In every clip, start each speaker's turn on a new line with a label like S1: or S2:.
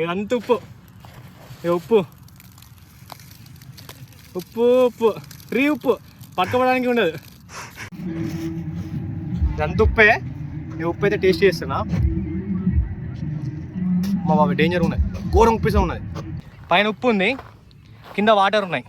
S1: ఇదంతా ఉప్పు. ఇది ఉప్పు. ఉప్పు ఉప్పు. ఫ్రీ ఉప్పు. పట్టుకోవడానికి ఉండదు. ఇదంతా ఉప్పే? ఈ ఉప్పు అయితే టేస్ట్ చేస్తున్నా. మా బాబు డేంజర్ ఉన్నాయి ఘోరం ఉప్పిసా ఉన్నది. పైన ఉప్పు ఉంది. కింద వాటర్ ఉన్నాయి.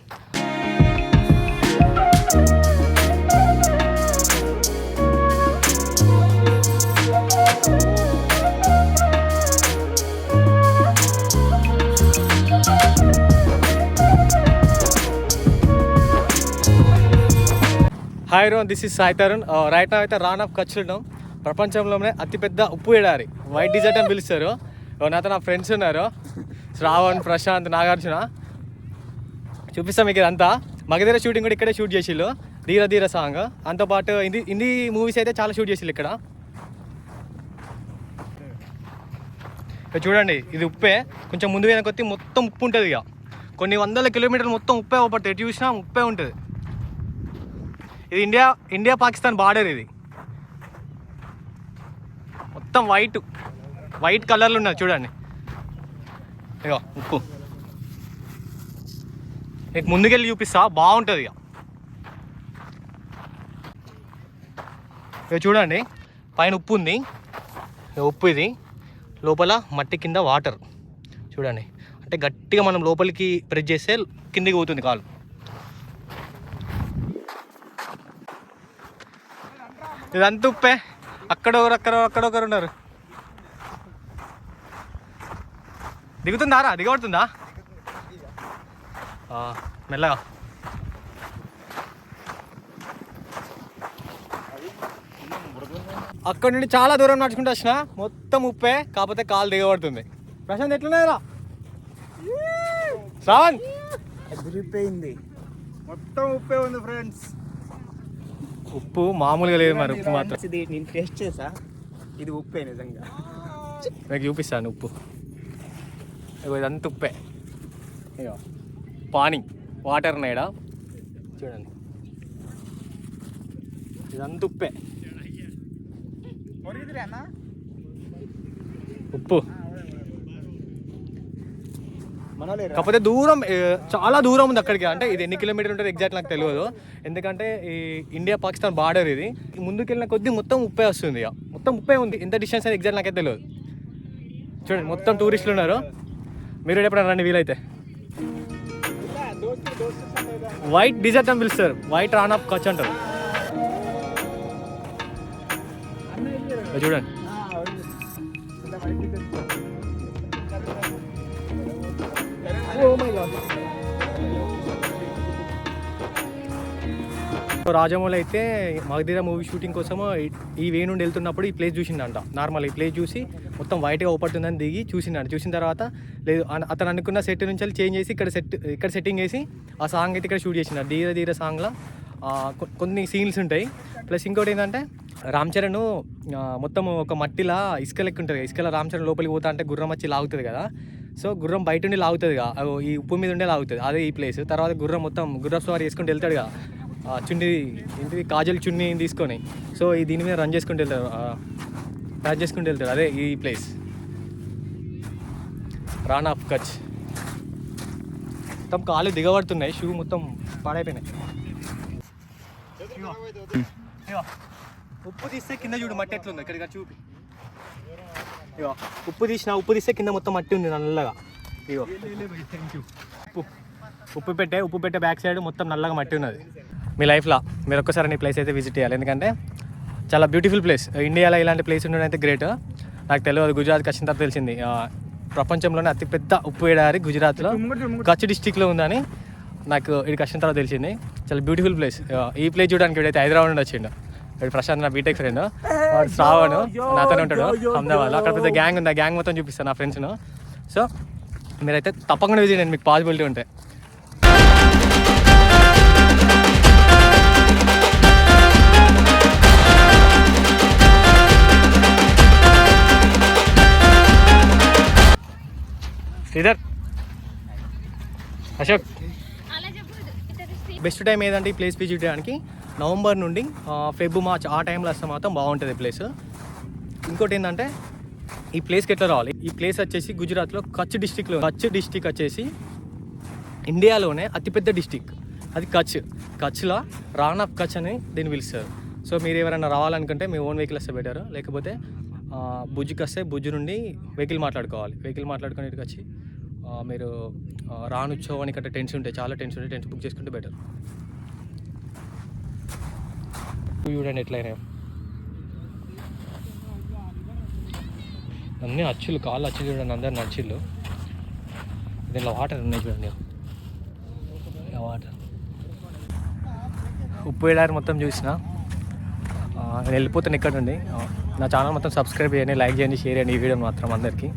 S1: Hi Ron this is Sai Tarun right నా అయితే రాన్ ఆఫ్ కచ్ ఉన్నాం ప్రపంచంలోనే అతిపెద్ద ఉప్పు ఎడారి వైట్ డిజర్ట్ అని పిలుస్తారు. నాతో నా ఫ్రెండ్స్ ఉన్నారు శ్రావణ్ ప్రశాంత్ నాగార్జున. చూపిస్తాం మీకు ఇదంతా. మగధీర షూటింగ్ కూడా ఇక్కడే షూట్ చేసిళ్ళు. ధీర ధీర సాంగ్ అంతపాటు హిందీ హిందీ మూవీస్ అయితే చాలా షూట్ చేసిళ్ళు ఇక్కడ. చూడండి ఇది ఉప్పే. కొంచెం ముందు వెనక కొత్తి మొత్తం ఉప్పు ఉంటుంది ఇక. కొన్ని వందల కిలోమీటర్లు మొత్తం ఉప్పే అవపడుతుంది ఎటు చూసినా ఉప్పే ఉంటుంది. ఇది ఇండియా ఇండియా పాకిస్తాన్ బార్డర్ ఇది. మొత్తం వైట్ వైట్ కలర్లు ఉన్నది చూడండి. ఇగో ఉప్పు. నీకు ముందుకెళ్ళి చూపిస్తా బాగుంటుంది ఇక. ఇక చూడండి పైన ఉప్పు ఉంది. ఉప్పు ఇది. లోపల మట్టి కింద వాటర్. చూడండి అంటే గట్టిగా మనం లోపలికి ప్రెస్ చేస్తే కిందికి పోతుంది కాలు. ఇదంతా ఉప్పే. అక్కడ ఒకరు అక్కడ అక్కడ ఒకరు ఉన్నారు. దిగుతుందా రా? దిగబడుతుందా? ఆ, మెల్లగా. అక్కడ నుండి చాలా దూరం నడుచుకుంటూ వచ్చిన మొత్తం ఉప్పే కాకపోతే కాలు దిగబడుతుంది. ప్రశాంత్ ఎట్లున్నాయిరా శ్రావణ్!
S2: అదిరిపోయింది. మొత్తం ఉప్పే ఉంది ఫ్రెండ్స్
S1: ఉప్పు మామూలుగా లేదు మరి ఉప్పు మాత్రం.
S2: ఇది నేను టేస్ట్ చేసా. ఇది ఉప్పే నిజంగా.
S1: మీకు చూపిస్తాను ఉప్పు. ఇదంతా ఉప్పే. ఇగో. పానీ వాటర్ ఉన్నాయిడా చూడండి. ఇదంతా ఉప్పే. ఉప్పు. కాకపోతే దూరం చాలా దూరం ఉంది అక్కడికి. అంటే ఇది ఎన్ని కిలోమీటర్ ఉంటుంది ఎగ్జాక్ట్ నాకు తెలియదు. ఎందుకంటే ఈ ఇండియా పాకిస్తాన్ బార్డర్ ఇది. ముందుకెళ్ళిన కొద్దీ మొత్తం ఉప్పే వస్తుంది ఇక. మొత్తం ఉప్పే ఉంది. ఎంత డిస్టెన్స్ అనేది ఎగ్జాక్ట్ నాకైతే తెలియదు. చూడండి మొత్తం టూరిస్టులు ఉన్నారు. మీరు ఎప్పుడైనా రండి వీలైతే. వైట్ డిజర్ట్ అని పిలుస్తారు. వైట్ రాన్ ఆఫ్ కచ్ అంటారు చూడండి. రాజమౌళి అయితే మగధీర మూవీ షూటింగ్ కోసం ఈ వే నుండి వెళ్తున్నప్పుడు ఈ ప్లేస్ చూసిండంట. నార్మల్ ఈ ప్లేస్ చూసి మొత్తం వైట్గా ఓపడుతుందని దిగి చూసిండంట. చూసిన తర్వాత లేదు అతను అనుకున్న సెట్ నుంచి చేంజ్ చేసి ఇక్కడ సెట్ ఇక్కడ సెట్టింగ్ చేసి ఆ సాంగ్ అయితే ఇక్కడ షూట్ చేసిండు ధీర ధీర సాంగ్లో కొన్ని సీన్స్ ఉంటాయి. ప్లస్ ఇంకోటి ఏంటంటే రామ్ చరణ్ మొత్తం ఒక మట్టిలా ఇసుక లెక్క ఉంటుంది. కదా, ఇసుకలో రామ్ చరణ్ లోపలికి పోతా అంటే గుర్రం వచ్చి లాగుతుంది కదా. సో గుర్రం బయట ఉండి లాగుతుంది ఈ ఉప్పు మీద ఉండే లాగుతుంది. అదే ఈ ప్లేస్ తర్వాత గుర్రం మొత్తం గుర్రం సవారి వేసుకుంటూ వెళ్తాడు కదా చున్నీ ఏంటిది? కాజల్ చున్నీ తీసుకొని. సో ఈ దీని మీద రన్ చేసుకుంటూ వెళ్తాడు. రన్ చేసుకుంటూ వెళ్తాడు. అదే ఈ ప్లేస్ రాన్ ఆఫ్ కచ్ మొత్తం కాలు దిగబడుతున్నాయి. షూ మొత్తం పాడైపోయినాయి. ఇగో. ఉప్పు తీస్తే కింద చూడు మట్టి ఎట్లుంది. ఇక్కడ చూపి. ఇగో ఉప్పు తీసిన ఉప్పు తీస్తే కింద మొత్తం మట్టి ఉంది నల్లగా. ఇగో. ఉప్పు ఉప్పు పెట్టే ఉప్పు పెట్టే బ్యాక్ సైడ్ మొత్తం నల్లగా మట్టి ఉన్నది. మీ లైఫ్లో మీరు ఒక్కసారి నీ ప్లేస్ అయితే విజిట్ చేయాలి. ఎందుకంటే చాలా బ్యూటిఫుల్ ప్లేస్ ఇండియాలో ఇలాంటి ప్లేస్ ఉండడం అయితే గ్రేట్ నాకు తెలియదు గుజరాత్కి వచ్చిన తర్వాత తెలిసింది. ప్రపంచంలోనే అతిపెద్ద ఉప్పు ఎడారి గుజరాత్లో కచ్ డిస్టిక్లో ఉందని నాకు ఇక్కడికి వచ్చిన తర్వాత తెలిసింది. చాలా బ్యూటిఫుల్ ప్లేస్ ఈ ప్లేస్ చూడడానికి వీడైతే హైదరాబాద్ నుండి వచ్చిండు. వీడు ప్రశాంత్ నా బీటెక్ ఫ్రెండ్ వాడు శ్రావణ్ నాతోనే ఉంటాడు అహ్మదాబాద్లో అక్కడ పెద్ద గ్యాంగ్ ఉంది ఆ గ్యాంగ్ మొత్తం చూపిస్తాను నా ఫ్రెండ్స్ను సో మీరైతే తప్పకుండా విజిట్ చేయండి మీకు పాసిబిలిటీ ఉంటే. శ్రీధర్. అశోక్. బెస్ట్ టైం ఏదంటే ఈ ప్లేస్ విజిట్ చేయడానికి? నవంబర్ నుండి ఫెబ్ మార్చ్ ఆ టైంలో వస్తే మాత్రం బాగుంటుంది ప్లేస్. ఇంకోటి ఏంటంటే ఈ ప్లేస్కి ఎట్లా రావాలి? ఈ ప్లేస్ వచ్చేసి గుజరాత్లో కచ్ డిస్టిక్లో కచ్ డిస్టిక్ వచ్చేసి ఇండియాలోనే అతిపెద్ద డిస్టిక్ అది కచ్. కచ్లో రాన్ ఆఫ్ కచ్ అని దీన్ని పిలుస్తారు. సో మీరు ఎవరైనా రావాలనుకుంటే మీ ఓన్ వెహికల్ వస్తే బెటర్. లేకపోతే భుజ్కి వస్తే భుజ్ నుండి వెహికల్ మాట్లాడుకోవాలి. వెహికల్ మాట్లాడుకొని ఇక్కడికి వచ్చి మీరు రానుచ్చో అని ఇక్కడ టెన్స్ ఉంటాయి చాలా టెన్స్ ఉంటాయి టెన్స్ బుక్ చేసుకుంటే బెటర్. చూడండి ఎట్లయినా. అన్నీ అచ్చులు కాళ్ళు అచ్చులు చూడండి అందరు నచ్చిళ్ళు దీనిలో వాటర్ ఉన్నాయి చూడండి. వాటర్ ఉప్పు వేడారి మొత్తం చూసిన. నేను వెళ్ళిపోతాను ఇక్కడ నుండి. నా ఛానల్ మొత్తం సబ్స్క్రైబ్ చేయండి లైక్ చేయండి షేర్ చేయండి ఈ వీడియో మాత్రం అందరికీ.